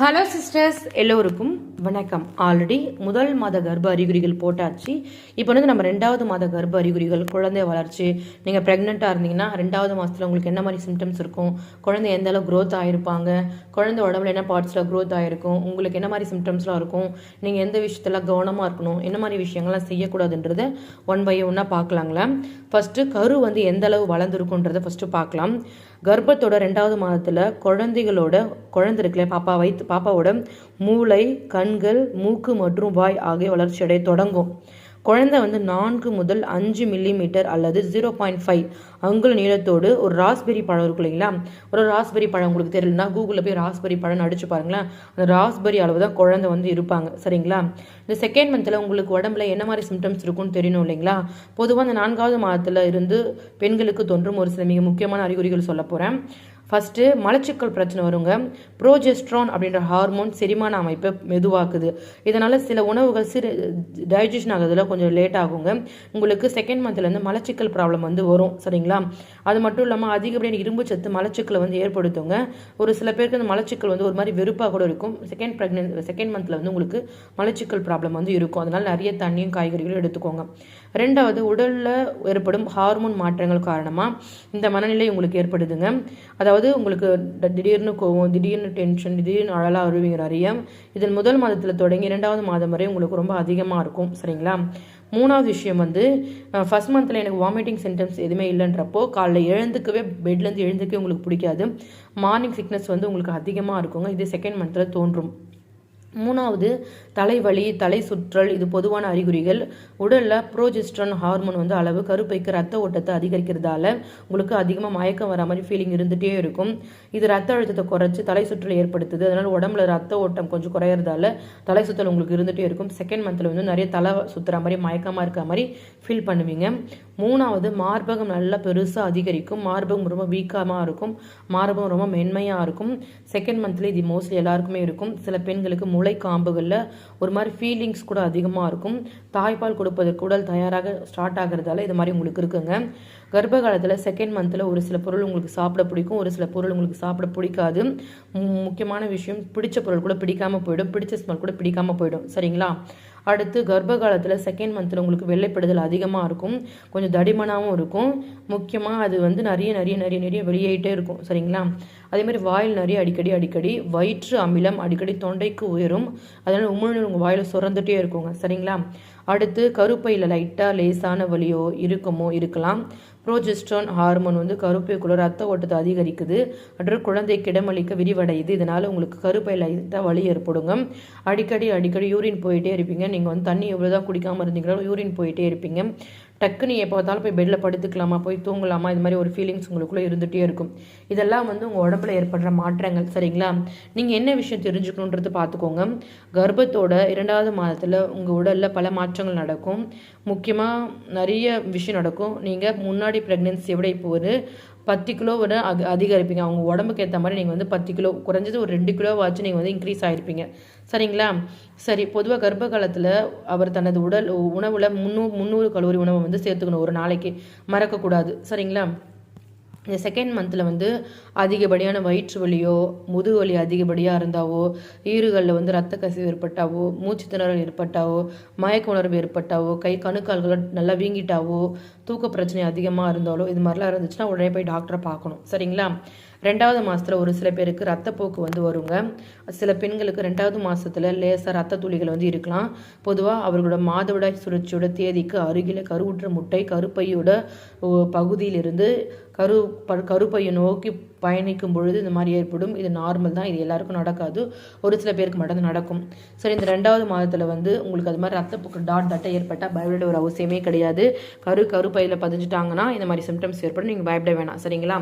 Hello sisters எல்லோருக்கும் வணக்கம். Already முதல் மாத கர்ப்ப அறிகுறிகள் போட்டாச்சு. இப்போ வந்து நம்ம ரெண்டாவது மாத கர்ப்ப அறிகுறிகள் குழந்தை வளர்ச்சி நீங்கள் ப்ரெக்னெண்ட்டாக இருந்தீங்கன்னா ரெண்டாவது மாதத்தில் உங்களுக்கு என்ன மாதிரி சிம்டம்ஸ் இருக்கும்? குழந்தை எந்த அளவு க்ரோத் ஆகிருப்பாங்க குழந்தை உடம்புல என்ன பார்ட்ஸில் க்ரோத் ஆகிருக்கும் உங்களுக்கு என்ன மாதிரி சிம்டம்ஸ்லாம் இருக்கும்? நீங்கள் எந்த விஷயத்தில் கவனமாக இருக்கணும்? என்ன மாதிரி விஷயங்கள்லாம் செய்யக்கூடாதுன்றதை ஒன் பை ஒன்னாக பார்க்கலாங்களா? ஃபஸ்ட்டு கரு வந்து எந்த அளவு வளர்ந்துருக்குன்றதை ஃபஸ்ட்டு பார்க்கலாம். கர்ப்பத்தோட ரெண்டாவது மாதத்தில் குழந்தைகளோட குழந்தை இருக்குல்ல பாப்பா வயிற்று பாப்பாவோட மூளை கண்கள் மூக்கு மற்றும் வாய் ஆகிய வளர்ச்சியடைய தொடங்கும். குழந்தை வந்து நான்கு முதல் அஞ்சு மில்லிமீட்டர் அல்லது ஜீரோ பாயிண்ட் ஃபைவ் அங்குல நீளத்தோடு ஒரு ராஸ்பெரி பழம் இருக்கும் இல்லைங்களா? ஒரு ராஸ்பெரி பழம் உங்களுக்கு தெரியலனா கூகுளில் போய் ராஸ்பெரி பழம் அடிச்சு பாருங்களேன். அந்த ராஸ்பெரி அளவு தான் குழந்தை வந்து இருப்பாங்க. சரிங்களா? இந்த செகண்ட் மந்தில் உங்களுக்கு உடம்புல என்ன மாதிரி சிம்டம்ஸ் இருக்கும்னு தெரியணும் இல்லைங்களா? பொதுவாக அந்த நான்காவது மாதத்தில் இருந்து பெண்களுக்கு தோன்றும் ஒரு சில மிக முக்கியமான அறிகுறிகள் சொல்ல போகிறேன் ஃபஸ்ட்டு மலச்சிக்கல் பிரச்சனை வருங்க. ப்ரோஜெஸ்ட்ரான் அப்படின்ற ஹார்மோன் செரிமான அமைப்பை மெதுவாக்குது. இதனால் சில உணவுகள் சிறு டைஜஷன் ஆகுறதுல கொஞ்சம் லேட் ஆகுங்க. உங்களுக்கு செகண்ட் மந்த்லேருந்து மலச்சிக்கல் ப்ராப்ளம் வந்து வரும். சரிங்களா? அது மட்டும் இல்லாமல் அதிகப்படியான இரும்பு சத்து மலச்சிக்கலை வந்து ஏற்படுத்துங்க. ஒரு சில பேருக்கு அந்த மலச்சிக்கல் வந்து ஒரு மாதிரி வெறுப்பாக கூட இருக்கும். செகண்ட் ப்ரெக்னென்ட் செகண்ட் மந்தில் வந்து உங்களுக்கு மலச்சிக்கல் ப்ராப்ளம் வந்து இருக்கும். அதனால் நிறைய தண்ணியும் காய்கறிகளும் எடுத்துக்கோங்க. ரெண்டாவது உடலில் ஏற்படும் ஹார்மோன் மாற்றங்கள் காரணமாக இந்த மனநிலை உங்களுக்கு ஏற்படுதுங்க. அதாவது உங்களுக்கு திடீர்னு கோவம் திடீர்னு டென்ஷன் திடீர்னு அழலாக அருவிங்கிற அறியம் இதன் முதல் மாதத்தில் தொடங்கி இரண்டாவது மாதம் வரை உங்களுக்கு ரொம்ப அதிகமாக இருக்கும். சரிங்களா? மூணாவது விஷயம் வந்து ஃபஸ்ட் மந்தில் எனக்கு வாமிட்டிங் சிம்டம்ஸ் எதுவுமே இல்லைன்றப்போ காலைல எழுந்துக்கவே பெட்லேருந்து எழுந்துக்கவே உங்களுக்கு பிடிக்காது. மார்னிங் சிக்னஸ் வந்து உங்களுக்கு அதிகமாக இருக்குங்க. இது செகண்ட் மந்தில் தோன்றும். மூணாவது தலைவலி தலை சுற்றல் இது பொதுவான அறிகுறிகள். உடலில் ப்ரோஜெஸ்ட்ரான் ஹார்மோன் வந்து அளவு கருப்பைக்கு ரத்த ஓட்டத்தை அதிகரிக்கிறதால உங்களுக்கு அதிகமாக மயக்கம் வர மாதிரி ஃபீலிங் இருந்துகிட்டே இருக்கும். இது ரத்த அழுத்தத்தை குறைச்சி தலை சுற்றல் ஏற்படுத்துது. அதனால் உடம்புல ரத்த ஓட்டம் கொஞ்சம் குறையிறதால தலை சுற்றல் உங்களுக்கு இருந்துகிட்டே இருக்கும். செகண்ட் மந்தில் வந்து நிறைய தலை சுற்றுற மாதிரி மயக்கமாக இருக்கிற மாதிரி ஃபீல் பண்ணுவீங்க. மூணாவது மார்பகம் நல்லா பெருசாக அதிகரிக்கும். மார்பகம் ரொம்ப வீக்கமாக இருக்கும். மார்பகம் ரொம்ப மென்மையாக இருக்கும். செகண்ட் மந்த்ல இது மோஸ்ட்லி எல்லாருக்குமே இருக்கும். சில பெண்களுக்கு முளை காம்புகளில் ஒரு மாதிரி ஃபீலிங்ஸ் கூட அதிகமாக இருக்கும். தாய்ப்பால் கொடுப்பதற்கு உடல் தயாராக ஸ்டார்ட் ஆகிறதால இது மாதிரி உங்களுக்கு இருக்குங்க. கர்ப்ப காலத்தில் செகண்ட் மந்தில் ஒரு சில பொருள் உங்களுக்கு சாப்பிட பிடிக்கும் ஒரு சில பொருள் உங்களுக்கு சாப்பிட பிடிக்காது. முக்கியமான விஷயம் பிடிச்ச பொருள் கூட பிடிக்காமல் போயிடும் பிடிச்ச ஸ்மெல் கூட பிடிக்காமல் போயிடும். சரிங்களா? அடுத்து கர்ப்ப காலத்தில் செகண்ட் மந்தில் உங்களுக்கு வெள்ளைப்படுதல் அதிகமாக இருக்கும் கொஞ்சம் தடிமனாகவும் இருக்கும். முக்கியமாக அது வந்து நிறைய நிறைய நிறைய நிறைய வெளியேட்டே இருக்கும். சரிங்களா? அதே மாதிரி வாயில் நிறைய அடிக்கடி அடிக்கடி வயிற்று அமிலம் அடிக்கடி தொண்டைக்கு உயரும். அதனால் உமிழ்நீர் உங்கள் வாயில் சுரந்துட்டே இருக்குங்க. சரிங்களா? அடுத்து கருப்பையில் லைட்டாக லேசான வலியோ இருக்குமோ இருக்கலாம். ப்ரோஜெஸ்ட்ரான் ஹார்மோன் வந்து கருப்பைக்குள்ள ரத்த ஓட்டத்தை அதிகரிக்குது. அடுத்து குழந்தை கிடமளிக்க விரிவடையுது. இதனால் உங்களுக்கு கருப்பை லைட்டாக வலி ஏற்படுங்க. அடிக்கடி அடிக்கடி யூரின் போயிட்டே இருப்பீங்க. நீங்கள் வந்து தண்ணி எவ்வளோ தான் குடிக்காமல் இருந்தீங்களோ யூரின் போயிட்டே இருப்பீங்க. டக்குன்னு எப்போ பார்த்தாலும் போய் பெட்டில் படுத்துக்கலாமா போய் தூங்கலாமா இது மாதிரி ஒரு ஃபீலிங்ஸ் உங்களுக்குள்ளே இருந்துகிட்டே இருக்கும். இதெல்லாம் வந்து உங்கள் உடம்புல ஏற்படுற மாற்றங்கள் சரிங்களா? நீங்கள் என்ன விஷயம் தெரிஞ்சுக்கணுன்றது பார்த்துக்கோங்க. கர்ப்பத்தோட இரண்டாவது மாதத்தில் உங்கள் உடலில் பல மாற்றங்கள் நடக்கும். முக்கியமாக நிறைய விஷயம் நடக்கும். நீங்கள் முன்னாடி ப்ரெக்னென்சியை விட இப்போ ஒரு பத்து கிலோ விட அது அதிகரிப்பீங்க. அவங்க உடம்புக்கு ஏற்ற மாதிரி நீங்கள் வந்து பத்து கிலோ குறைஞ்சது ஒரு ரெண்டு கிலோவாச்சும் நீங்கள் வந்து இன்க்ரீஸ் ஆகிருப்பீங்க சரிங்களா? சரி பொதுவாக கர்ப்ப காலத்தில் அவர் தனது உடல் உணவில் முந்நூறு முந்நூறு கலோரி உணவை வந்து சேர்த்துக்கணும். ஒரு நாளைக்கு. மறக்கக்கூடாது. சரிங்களா? இந்த செகண்ட் மந்தில் வந்து அதிகப்படியான வயிற்று வலியோ முதுகு வலி அதிகப்படியாக இருந்தாவோ ஈறுகளில் வந்து ரத்த கசிவு ஏற்பட்டாவோ மூச்சு திணறல் ஏற்பட்டாவோ மயக்க உணர்வு ஏற்பட்டாவோ கை கணுக்கால்கள் நல்லா வீங்கிட்டாவோ தூக்க பிரச்சனை அதிகமாக இருந்தாலோ இது மாதிரிலாம் இருந்துச்சுன்னா உடனே போய் டாக்டரை பார்க்கணும். சரிங்களா? ரெண்டாவது மாதத்தில் ஒரு சில பேருக்கு ரத்தப்போக்கு வந்து வருங்க. சில பெண்களுக்கு ரெண்டாவது மாதத்தில் லேசாக ரத்த துளிகள் வந்து இருக்கலாம். பொதுவாக அவர்களோட மாதவிடாய் சுழற்சியோட தேதிக்கு அருகில் கருவுற்ற முட்டை கருப்பையோட பகுதியிலிருந்து கரு ப கருப்பையை நோக்கி பயணிக்கும் பொழுது இந்த மாதிரி ஏற்படும். இது நார்மல் தான். இது எல்லாருக்கும் நடக்காது. ஒரு சில பேருக்கு மட்டும் நடக்கும். சரி இந்த ரெண்டாவது மாதத்தில் வந்து உங்களுக்கு அது மாதிரி ரத்தப்போக்கு டாட் டாட்டை ஏற்பட்டால் பயப்பட ஒரு அவசியமே கிடையாது. கரு கருப்பையில் பதிஞ்சிட்டாங்கன்னா இந்த மாதிரி சிம்டம்ஸ் ஏற்படும். நீங்கள் பயப்பட வேணாம். சரிங்களா?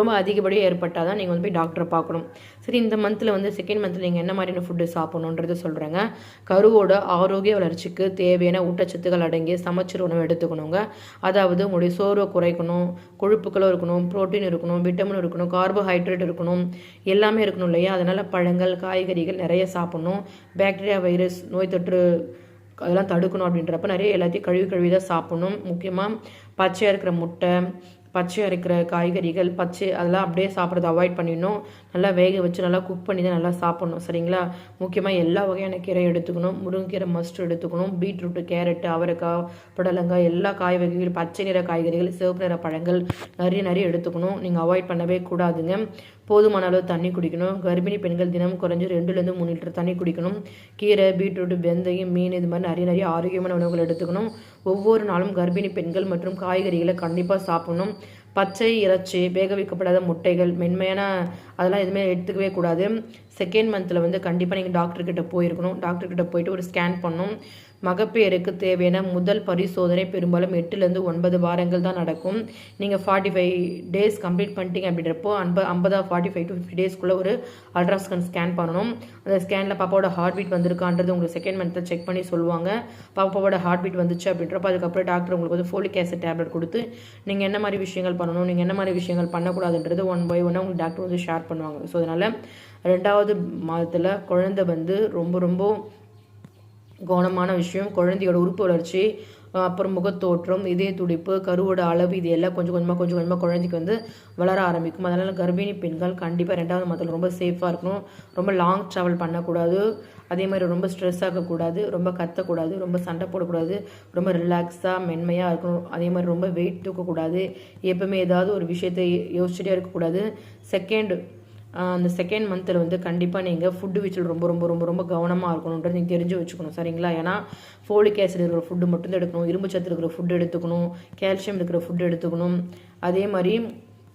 ரொம்ப அதிகப்படியாக ஏற்பட்டால் தான் நீங்கள் வந்து போய் டாக்டரை பார்க்கணும். சரி இந்த மந்தில் வந்து செகண்ட் மந்தில் நீங்கள் என்ன மாதிரியான ஃபுட்டு சாப்பிட்ணுன்றது சொல்கிறேங்க கருவோட ஆரோக்கிய வளர்ச்சிக்கு தேவையான ஊட்டச்சத்துக்கள் அடங்கிய சமச்சீர் உணவு எடுத்துக்கணுங்க. அதாவது உங்களுடைய சோர்வை குறைக்கணும் கொழுப்புகளும் இருக்கணும் ப்ரோட்டீன் இருக்கணும் விட்டமின் இருக்கணும் கார்போஹைட்ரேட் இருக்கணும் எல்லாமே இருக்கணும் இல்லையா? அதனால் பழங்கள் காய்கறிகள் நிறைய சாப்பிட்ணும். பாக்டீரியா வைரஸ் நோய் தொற்று அதெல்லாம் தடுக்கணும் அப்படின்றப்ப நிறைய எல்லாத்தையும் கழுவி கழுவி தான் சாப்பிட்ணும். முக்கியமாக பச்சையாக இருக்கிற முட்டை பச்சையாக இருக்கிற காய்கறிகள் பச்சை அதெல்லாம் அப்படியே சாப்பிட்றத அவாய்ட் பண்ணிடணும். நல்லா வேக வச்சு நல்லா குக் பண்ணி தான் நல்லா சாப்பிட்ணும் சரிங்களா? முக்கியமாக எல்லா வகையான கீரை எடுத்துக்கணும். முருங்கைக்கீரை மஸ்ட் எடுத்துக்கணும். பீட்ரூட்டு கேரட்டு அவரைக்காய் புடலங்காய் எல்லா காய் வகைகள் பச்சை நிற காய்கறிகள் சிவப்பு நிற பழங்கள் நிறைய நிறைய எடுத்துக்கணும். நீங்கள் அவாய்ட் பண்ணவே கூடாதுங்க. போதுமான அளவு தண்ணி குடிக்கணும். கர்ப்பிணி பெண்கள் தினம் குறைஞ்சி ரெண்டுலேருந்து மூணு லிட்டர் தண்ணி குடிக்கணும். கீரை பீட்ரூட் வெந்தயம் மீன் இது மாதிரி நிறைய நிறைய ஆரோக்கியமான உணவுகள் எடுத்துக்கணும். ஒவ்வொரு நாளும் கர்ப்பிணி பெண்கள் மற்றும் காய்கறிகளை கண்டிப்பாக சாப்பிடணும். பச்சை இறைச்சி வேக வைக்கப்படாத முட்டைகள் மென்மையான அதெல்லாம் எதுவுமே எடுத்துக்கவே கூடாது. செகண்ட் மந்தில் வந்து கண்டிப்பாக நீங்கள் டாக்டர்கிட்ட போயிருக்கணும். டாக்டர்கிட்ட போயிட்டு ஒரு ஸ்கேன் பண்ணணும். மகப்பேருக்கு தேவையான முதல் பரிசோதனை பெரும்பாலும் எட்டுலேருந்து ஒன்பது வாரங்கள் தான் நடக்கும். நீங்கள் ஃபார்ட்டி ஃபைவ் டேஸ் கம்ப்ளீட் பண்ணிட்டீங்க அப்படின்றப்போ அன்ப ஐம்பதா ஃபார்ட்டி ஃபைவ் டு ஃபிஃப்டி டேஸ்க்குள்ளே ஒரு அல்ட்ராஸ்கன் ஸ்கேன் பண்ணணும். அந்த ஸ்கேனில் பாப்பாவோட ஹார்ட் பீட் வந்திருக்கான்றது உங்களுக்கு செகண்ட் மந்த்தில் செக் பண்ணி சொல்லுவாங்க. பாப்பாவோட ஹார்ட் பீட் வந்துச்சு அப்படின்றப்போ அதுக்கப்புறம் டாக்டர் உங்களுக்கு வந்து ஃபோலிக் ஆசிட் டேப்லெட் கொடுத்து நீங்கள் என்ன மாதிரி விஷயங்கள் பண்ணணும் நீங்கள் என்ன மாதிரி விஷயங்கள் பண்ணக்கூடாதுன்றது ஒன் பை ஒன்னாக உங்களுக்கு டாக்டர் வந்து ஷேர் பண்ணுவாங்க. ஸோ அதனால் ரெண்டாவது மாதத்தில் குழந்தை வந்து ரொம்ப ரொம்ப கவனமான விஷயம். குழந்தையோட உறுப்பு வளர்ச்சி அப்புறம் முகத்தோற்றம் இதய துடிப்பு கருவோட அளவு இது எல்லாம் கொஞ்சம் கொஞ்சமாக கொஞ்சம் கொஞ்சமாக குழந்தைக்கு வந்து வளர ஆரம்பிக்கும். அதனால் கர்ப்பிணி பெண்கள் கண்டிப்பாக ரெண்டாவது மாதத்தில் ரொம்ப சேஃபாக இருக்கணும். ரொம்ப லாங் ட்ராவல் பண்ணக்கூடாது. அதே மாதிரி ரொம்ப ஸ்ட்ரெஸ் ஆகக்கூடாது ரொம்ப கத்தக்கூடாது. ரொம்ப சண்டை போடக்கூடாது. ரொம்ப ரிலாக்ஸாக மென்மையாக இருக்கணும். அதே மாதிரி ரொம்ப வெயிட் தூக்கக்கூடாது. எப்பவுமே ஏதாவது ஒரு விஷயத்தை யோசிச்சுட்டே இருக்கக்கூடாது. செகண்ட் அந்த செகண்ட் மந்தில் வந்து கண்டிப்பாக நீங்கள் ஃபுட்டு விஷயம் ரொம்ப ரொம்ப ரொம்ப ரொம்ப கவனமாக இருக்கணுன்றது நீங்கள் தெரிஞ்சு வச்சுக்கணும் சரிங்களா? ஏன்னா ஃபோலிக் ஆசிட் இருக்கிற ஃபுட்டு மட்டும் தான் எடுக்கணும் இரும்பு சத்து இருக்கிற ஃபுட்டு எடுத்துக்கணும் கால்சியம் இருக்கிற ஃபுட்டு எடுத்துக்கணும். அதே மாதிரி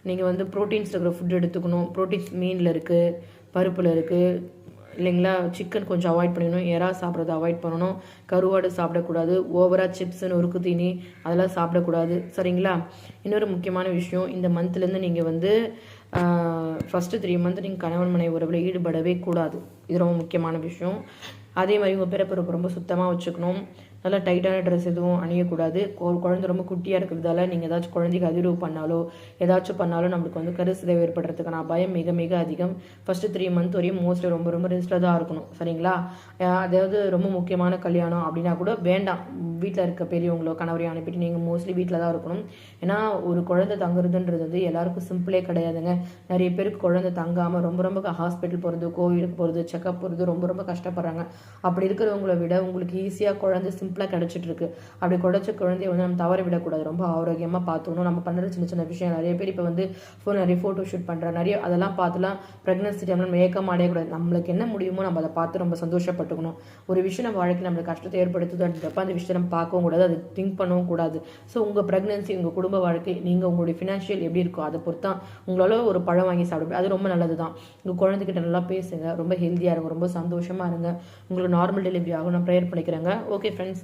நீங்கள் வந்து ப்ரோட்டீன்ஸ் இருக்கிற ஃபுட்டு எடுத்துக்கணும். ப்ரோட்டீன்ஸ் மீனில் இருக்குது பருப்பில் இருக்குது இல்லைங்களா? சிக்கன் கொஞ்சம் அவாய்ட் பண்ணிடணும் எறா சாப்பிட்றத அவாய்ட் பண்ணணும். கருவாடு சாப்பிடக்கூடாது ஓவராக சிப்ஸு நொறுக்கு தீனி அதெல்லாம் சாப்பிடக்கூடாது சரிங்களா? இன்னொரு முக்கியமான விஷயம் இந்த மந்த்லேருந்து நீங்கள் வந்து ஃபஸ்ட்டு த்ரீ மந்த் நீங்கள் கணவன் மனை உறவில் ஈடுபடவே கூடாது. இது ரொம்ப முக்கியமான விஷயம். அதே மாதிரி உங்கள் பிறப்பிறப்பு ரொம்ப சுத்தமாக வச்சுக்கணும். நல்லா டைட்டான ட்ரெஸ் எதுவும் அணியக்கூடாது. குழந்தை ரொம்ப குட்டியாக இருக்கிறதால நீங்கள் ஏதாச்சும் குழந்தைக்கு அதிர்வு பண்ணாலோ ஏதாச்சும் பண்ணாலும் நம்மளுக்கு வந்து கருசிதை ஏற்படுறதுக்கான பயம் மிக மிக அதிகம். ஃபஸ்ட்டு த்ரீ மந்த் வரையும் மோஸ்ட்லி ரொம்ப ரொம்ப ரெஸ்ட்டில் தான் இருக்கணும். சரிங்களா? அதாவது ரொம்ப முக்கியமான கல்யாணம் அப்படின்னா கூட வேண்டாம். வீட்டில் இருக்க பெரியவங்களோ கணவரையும் அனுப்பிட்டு நீங்கள் மோஸ்ட்லி வீட்டில் தான் இருக்கணும். ஏன்னா ஒரு குழந்தை தங்குறதுன்றது வந்து எல்லாருக்கும் சிம்பிளே கிடையாதுங்க. நிறைய பேருக்கு குழந்தை தங்காமல் ரொம்ப ரொம்ப ஹாஸ்பிட்டல் போகிறது கோவிலுக்கு போகிறது செக்கப் போகிறது ரொம்ப ரொம்ப கஷ்டப்படுறாங்க. அப்படி இருக்கிறவங்கள விட உங்களுக்கு ஈஸியாக குழந்தை சிம்பிள் சிம்பிளாக கிடச்சிட்ருக்கு அப்படி குடைச்ச குழந்தைய வந்து நம்ம தவற விடக்கூடாது. ரொம்ப ஆரோக்கியமாக பார்த்துக்கணும் நம்ம பண்ணுற சின்ன சின்ன விஷயம் நிறைய பேர் இப்போ வந்து ஃபோன் நிறைய ஃபோட்டோ ஷூட் பண்ணுற நிறைய அதெல்லாம் பார்த்துலாம் ப்ரெக்னன்சி டைமில் நம்ம ஏக்கம் அடையக்கூடாது நம்மளுக்கு என்ன முடியுமோ நம்ம அதை பார்த்து ரொம்ப சந்தோஷப்பட்டுக்கணும். ஒரு விஷயம் நம்ம வாழ்க்கை நம்மளுக்கு கஷ்டத்தை ஏற்படுத்துது அப்படின்றப்ப அந்த விஷயத்தை நம்ம பார்க்கவும் கூடாது. அது திங்க் பண்ணவும் கூடாது. ஸோ உங்கள் ப்ரெக்னன்சி உங்கள் குடும்ப வாழ்க்கை நீங்கள் உங்களுடைய ஃபினான்ஷியல் எப்படி இருக்கோ அதை பொறுத்தான் உங்களால் ஒரு பழம் வாங்கி சாப்பிட அது ரொம்ப நல்லது தான் உங்கள் குழந்தைகிட்ட நல்லா பேசுங்க. ரொம்ப ஹெல்த்தியாக இருங்க. ரொம்ப சந்தோஷமாக இருங்க. உங்களுக்கு நார்மல் டெலிவரி ஆகும். நான் ப்ரேயர் பண்ணிக்கிறேங்க. Okay friends